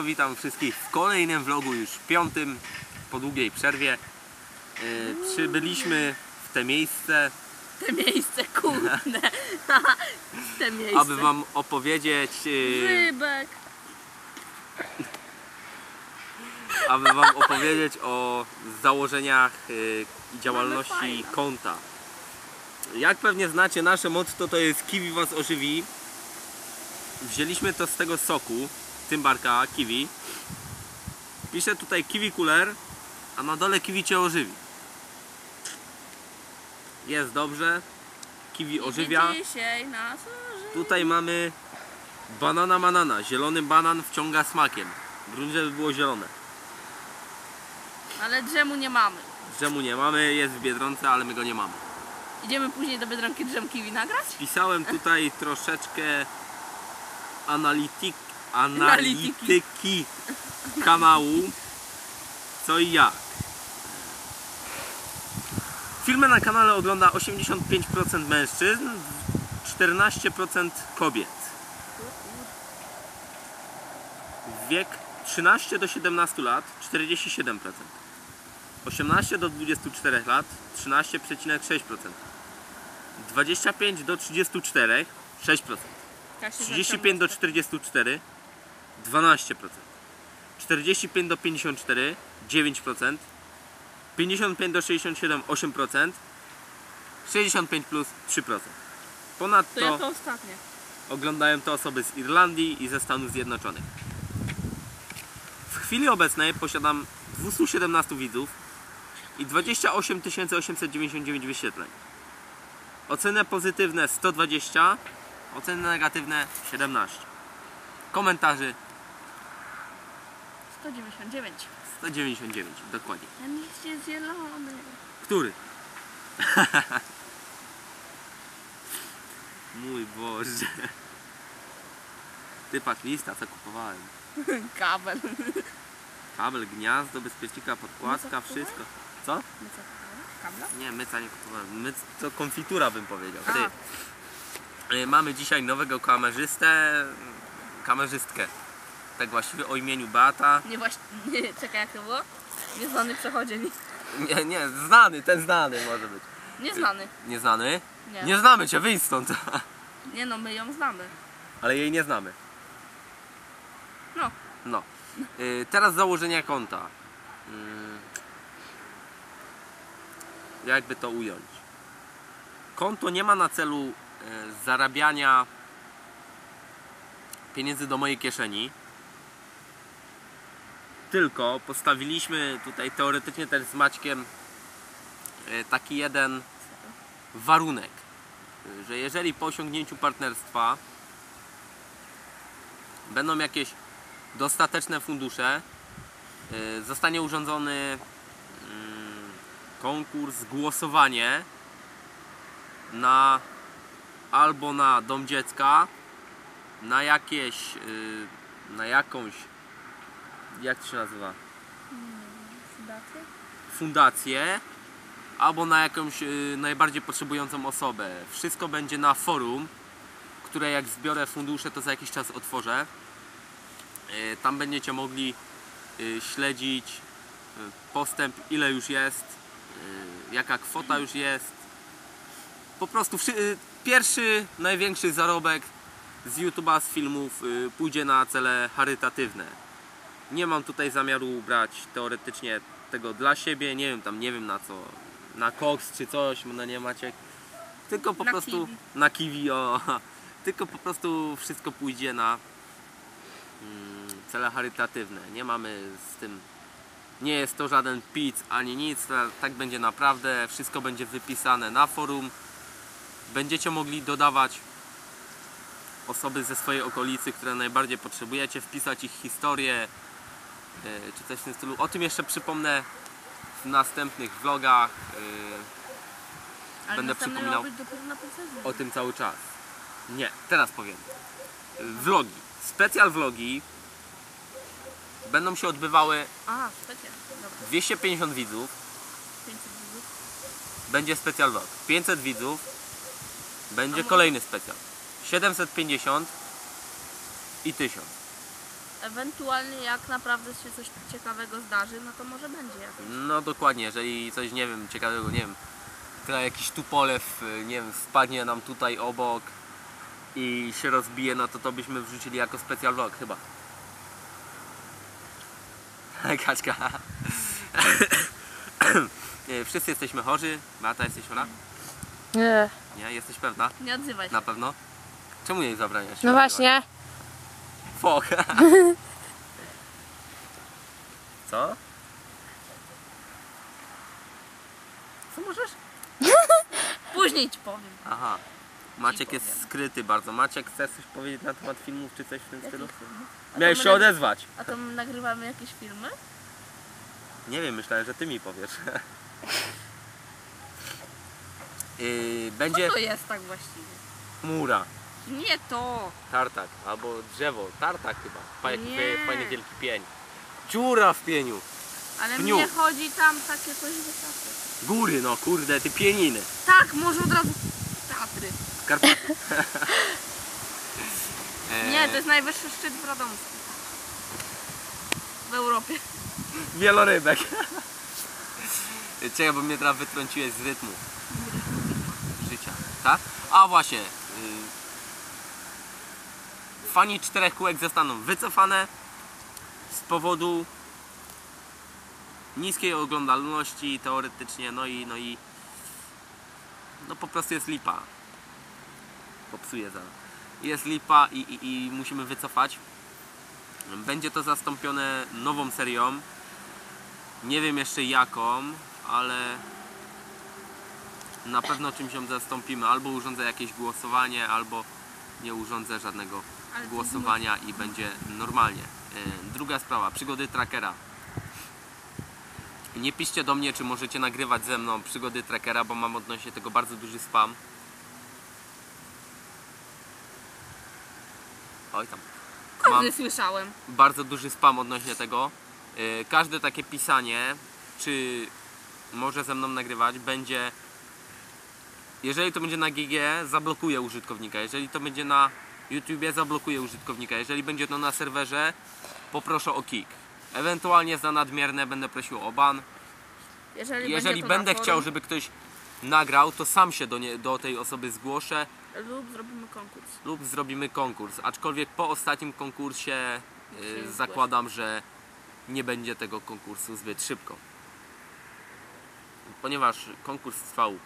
Siemanko, witam wszystkich w kolejnym vlogu, już piątym, po długiej przerwie. Yy, przybyliśmy w te miejsce, Te miejsce, kurde. Te miejsce. aby wam opowiedzieć, yy, Rybek. aby wam opowiedzieć o założeniach yy, i działalności konta. Jak pewnie znacie, nasze motto to jest Kiwi was ożywi. Wzięliśmy to z tego soku, Tymbarka, Kiwi. Piszę tutaj Kiwi Cooler, a na dole Kiwi cię ożywi. Jest dobrze. Kiwi ożywia. Dzisiaj nas ożywi. Tutaj mamy banana manana. Zielony banan wciąga smakiem. Grunt, żeby było zielone. Ale drzemu nie mamy. Drzemu nie mamy, jest w Biedronce, ale my go nie mamy. Idziemy później do Biedronki drzem kiwi nagrać? Pisałem tutaj troszeczkę analityk, Analityki. Analityki kanału co i jak. Filmy na kanale ogląda 85% mężczyzn, 14% kobiet. Wiek 13 do 17 lat 47%. 18 do 24 lat 13,6%. 25 do 34 6%. Tak się 35 do 44 12%. 45 do 54 9%. 55 do 67 8%. 65 plus 3%. To ja Ponadto to ostatnie. oglądają to osoby z Irlandii i ze Stanów Zjednoczonych. W chwili obecnej posiadam 217 widzów i 28 899 wyświetleń. Oceny pozytywne 120, oceny negatywne 17. Komentarzy 199. 199, dokładnie. Ten liść jest zielony. Który? Mój Boże. Typak lista, co kupowałem. Kabel. Kabel, gniazdo, bezpiecznika, podkładka, wszystko. Co? My co kupujemy? Kabla? Nie, myca nie kupowałem. My to konfitura bym powiedział. Ty. Y, Mamy dzisiaj nowego kamerzystę, kamerzystkę. Tak właściwie o imieniu Beata. Nie właśnie, nie, czekaj jak to było? Nieznany przechodzień. Nie, nie, znany, ten znany może być. Nieznany. Nieznany? Nie. Nie znamy cię, wyjdź stąd. Nie no, my ją znamy. Ale jej nie znamy. No. No. Y, teraz założenia konta. Y, jakby to ująć? Konto nie ma na celu y, zarabiania pieniędzy do mojej kieszeni. Tylko postawiliśmy tutaj teoretycznie też z Maćkiem y, taki jeden warunek, że jeżeli po osiągnięciu partnerstwa będą jakieś dostateczne fundusze, y, zostanie urządzony mm, konkurs, głosowanie na albo na dom dziecka, na jakieś, y, na jakąś, jak to się nazywa, fundację, albo na jakąś y, najbardziej potrzebującą osobę. Wszystko będzie na forum, które jak zbiorę fundusze, to za jakiś czas otworzę. Y, Tam będziecie mogli y, śledzić y, postęp, ile już jest, y, jaka kwota już jest. Po prostu y, pierwszy, największy zarobek z YouTube'a, z filmów pójdzie na cele charytatywne. Nie mam tutaj zamiaru brać teoretycznie tego dla siebie, nie wiem tam, nie wiem na co, na koks czy coś, no nie macie. Tylko po Na prostu kiwi. na kiwi, o, tylko po prostu wszystko pójdzie na mm, cele charytatywne. Nie mamy z tym, nie jest to żaden pic ani nic, tak będzie naprawdę, wszystko będzie wypisane na forum. Będziecie mogli dodawać osoby ze swojej okolicy, które najbardziej potrzebujecie, wpisać ich historię czy coś w tym stylu. O tym jeszcze przypomnę w następnych vlogach. e, Ale Będę przypominał- o tym cały czas. Nie, teraz powiem. Vlogi. Specjal vlogi będą się odbywały A. Dobra. 250 widzów, 500 widzów. będzie specjal vlog. 500 widzów, będzie kolejny specjal. 750 i 1000. Ewentualnie jak naprawdę się coś ciekawego zdarzy, no to może będzie jakieś. No dokładnie, jeżeli coś, nie wiem, ciekawego, nie wiem, teraz jakiś tupolew, y, nie wiem, spadnie nam tutaj obok i się rozbije, no to to byśmy wrzucili jako specjal vlog chyba. Kaczka. Nie, Wszyscy jesteśmy chorzy. Beata, jesteś chora? Nie. Nie, jesteś pewna? Nie odzywaj się. Na pewno? Czemu jej zabraniasz? No właśnie. Fok. Co? Co możesz? Później ci powiem. Aha. Maciek Ci jest powiem. skryty bardzo. Maciek, chcesz coś powiedzieć na temat filmów czy coś w tym stylu? Miałeś się odezwać. A to my nagrywamy jakieś filmy? Nie wiem, myślałem, że ty mi powiesz. Yy, będzie Co to jest tak właściwie? chmura, Nie to! tartak albo drzewo, tartak chyba. Pa, jaki Nie. fajny wielki pień. Dziura w pieniu. Ale Pniu. mnie chodzi tam takie coś wysoko. Góry, no kurde, ty pieniny. Tak, może od razu Tatry. Karpaty. Nie, to jest najwyższy szczyt w Radomsku. W Europie. Wielorybek. Czekaj, bo mnie teraz wytrąciłeś z rytmu życia. Tak? A właśnie. Fani czterech kółek zostaną wycofane z powodu niskiej oglądalności teoretycznie, no i no i no po prostu jest lipa. Popsuję za. Jest lipa i, i, i musimy wycofać. Będzie to zastąpione nową serią. Nie wiem jeszcze jaką, ale na pewno czymś ją zastąpimy. Albo urządzę jakieś głosowanie, albo nie urządzę żadnego głosowania i będzie normalnie. E, Druga sprawa, przygody trackera. Nie piszcie do mnie, czy możecie nagrywać ze mną przygody trackera, bo mam odnośnie tego bardzo duży spam. Oj tam. Każdy słyszałem. bardzo duży spam odnośnie tego. Yy, Każde takie pisanie, czy może ze mną nagrywać, będzie. Jeżeli to będzie na GG, zablokuje użytkownika. Jeżeli to będzie na YouTubie, zablokuje użytkownika. Jeżeli będzie to na serwerze, poproszę o kick. Ewentualnie za nadmierne będę prosił o ban. Jeżeli, Jeżeli będę na chciał, forum, żeby ktoś nagrał, to sam się do, nie, do tej osoby zgłoszę Lub zrobimy konkurs. lub zrobimy konkurs. Aczkolwiek po ostatnim konkursie y, zakładam, że nie będzie tego konkursu zbyt szybko. Ponieważ konkurs trwał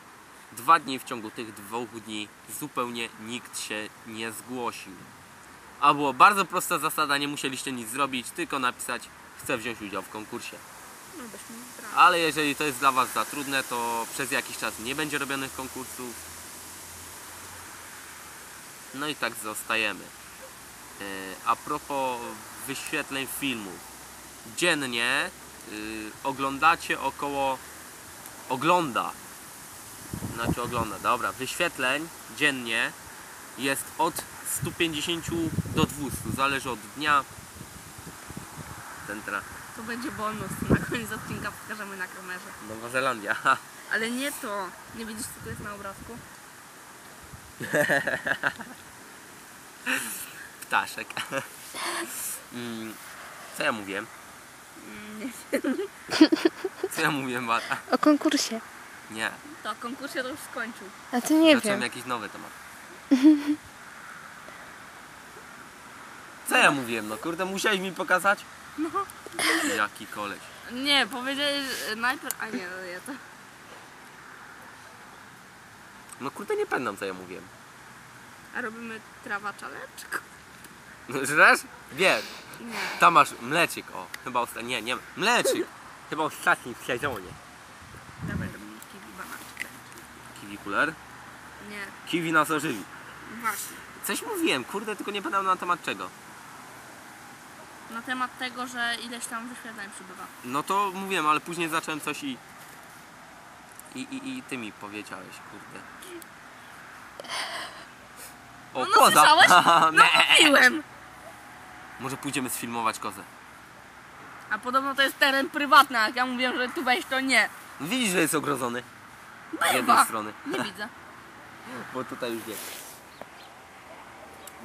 dwa dni, w ciągu tych dwóch dni zupełnie nikt się nie zgłosił. A było bardzo prosta zasada, nie musieliście nic zrobić, tylko napisać chcę wziąć udział w konkursie. No. Ale jeżeli to jest dla Was za trudne, to przez jakiś czas nie będzie robionych konkursów. No i tak zostajemy. E, A propos wyświetleń filmów. Dziennie y, oglądacie około. Ogląda. Znaczy ogląda, dobra. Wyświetleń dziennie jest od 150 do 200. Zależy od dnia. Ten tra. To będzie bonus. Na koniec odcinka pokażemy na kamerze. Nowa Zelandia. Ale nie to. Nie widzisz co tu jest na obrazku? Ptaszek. Mm, Co ja mówiłem? Mm, Nie. Co ja mówiłem, Bata? O konkursie. Nie. To o konkursie to już skończył. A to nie Zacząłem wiem. jakiś nowy temat. Co ja mówiłem? No kurde, musiałeś mi pokazać? No. Jaki koleś. Nie, powiedzieli że najpierw... A nie, no nie to. No kurde, nie pamiętam co ja mówiłem. A robimy trawa? No, Żresz? Wiesz, Nie. tam masz mleczyk, o. Chyba ostatni, nie, nie, mleczyk. Chyba ostatni w sezonie. Dawaj robimy kiwi banaczkę. Kiwi cooler. Nie, Kiwi nas ożywi. właśnie. Coś mówiłem, kurde, tylko nie pamiętam na temat czego. Na temat tego, że ileś tam wyświetleń przybywa. No to mówiłem, ale później zacząłem coś i... I, i, i ty mi powiedziałeś, kurde. O, No, no, słyszałeś? No Nie. mówiłem! Może pójdziemy sfilmować kozę. A podobno to jest teren prywatny, a jak ja mówiłem, że tu wejść to nie. Widzisz, że jest ogrodzony? Z jednej strony. Nie widzę. Bo tutaj już nie.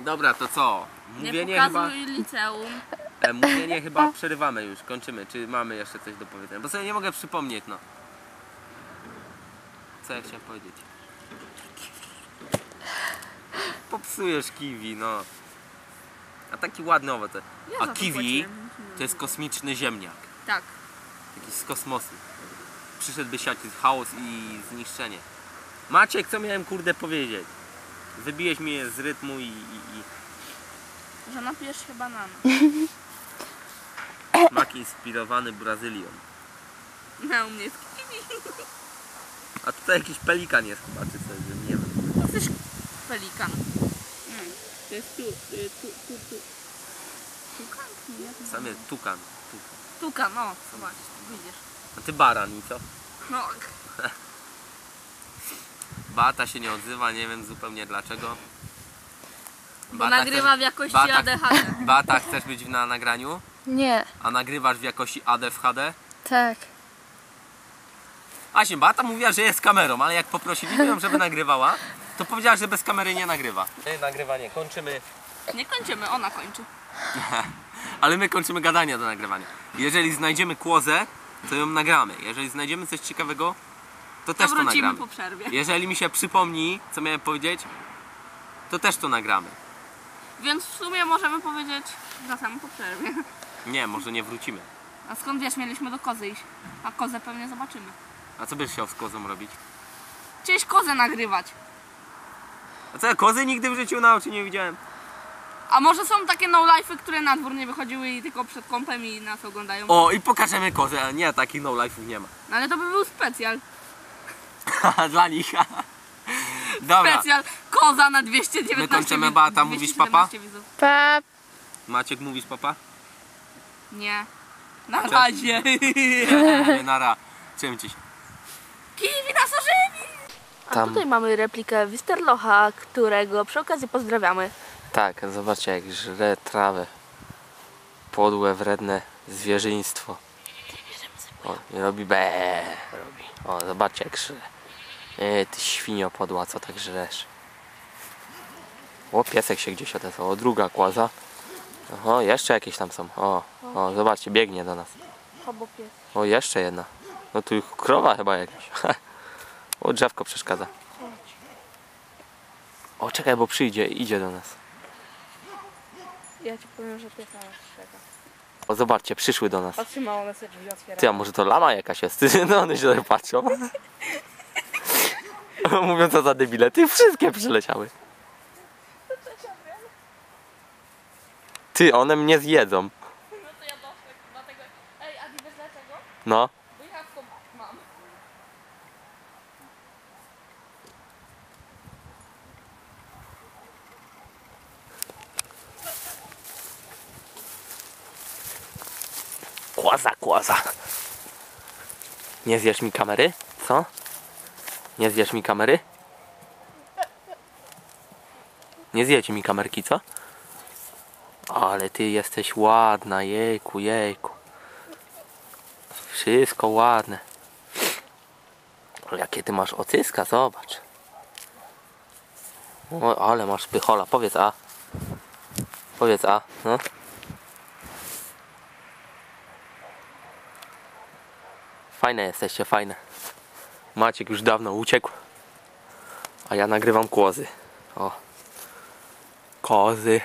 Dobra, to co? Nie Mówienie chyba... pokazuj liceum. E, mówienie chyba przerywamy już, kończymy. Czy mamy jeszcze coś do powiedzenia? Bo sobie nie mogę przypomnieć, no. Co ja chciałem powiedzieć? Popsujesz kiwi, no. A taki ładny owoc. A kiwi to jest kosmiczny ziemniak. Tak. Jakiś z kosmosu. Przyszedłby siać chaos i zniszczenie. Maciek, co miałem kurde powiedzieć? Wybiłeś mnie z rytmu i, i, i Że napijesz się banana. mak inspirowany Brazylią. No, u mnie jest. A tutaj jakiś pelikan jest chyba, czy coś, że nie wiem. Jesteś pelikan. Mm. To jest tu, y, tu, tu, tu. Tukan? Nie, Sam jest tukan. tukan. Tukan, no, zobacz, widzisz. A ty baran i co? No, Bata się nie odzywa, nie wiem zupełnie dlaczego. bo nagrywa w jakości Bata- ADHD. Bata, chcesz być na nagraniu? Nie. A nagrywasz w jakości AD w HD? Tak. Właśnie, Bata mówiła, że jest kamerą, ale jak poprosiliśmy ją, żeby nagrywała, to powiedziała, że bez kamery nie nagrywa. Nagrywanie kończymy, Nie kończymy, ona kończy. ale my kończymy gadanie do nagrywania. Jeżeli znajdziemy kłozę, to ją nagramy. Jeżeli znajdziemy coś ciekawego, to też To to wrócimy nagramy. po przerwie. Jeżeli mi się przypomni, co miałem powiedzieć, to też to nagramy. Więc w sumie możemy powiedzieć wracamy po przerwie. Nie, może nie wrócimy. A skąd wiesz, mieliśmy do kozy iść? A kozę pewnie zobaczymy. A co byś chciał z kozą robić? Chciałeś kozę nagrywać. A co ja kozy nigdy w życiu na oczy nie widziałem? A może są takie no-life'y, które na dwór nie wychodziły i tylko przed kąpem i nas oglądają? O, i pokażemy kozę, a nie, takich no life'ów nie ma. No ale to by był specjal. Dla nich. Dobra, Specjal koza na 219 My kończymy, Beata, mówisz papa? 217 widzów. Pap. Maciek mówisz papa? Nie. Na razie. Nie, nara. Czym ci się? Kiwi nas ożywi! A Tam- tutaj mamy replikę Wisterlocha, którego przy okazji pozdrawiamy. Tak, zobaczcie jak żre trawę. Podłe, wredne zwierzyństwo. O, i robi be, robi. O, zobaczcie jak żre. E, ty świnio podła, co tak żresz? O, piesek się gdzieś odezwał. O, druga kłaza. O, jeszcze jakieś tam są. O, o, zobaczcie, biegnie do nas. O, jeszcze jedna. No tu krowa chyba jakaś. O, drzewko przeszkadza. O, czekaj, bo przyjdzie, idzie do nas. Ja ci powiem, że piesa nas strzega. O, zobaczcie, przyszły do nas. One sobie drzwi otwierają. Ty, a może to lama jakaś jest? No one się tak patrzą. Mówią co za debile. Ty, wszystkie przyleciały. Ty, one mnie zjedzą. No to ja doszłam dlatego... Ej, Adi, wiesz dlaczego? No. Kłaza. Nie zjesz mi kamery? Co? Nie zjesz mi kamery? Nie zjecie mi kamerki, co? Ale ty jesteś ładna, jejku, jejku. Wszystko ładne. Jakie ty masz ocyska, zobacz. O, ale masz pychola. Powiedz A. Powiedz A. No. Fajne jesteście, fajne. Maciek już dawno uciekł. A ja nagrywam kłozy. O. Kozy.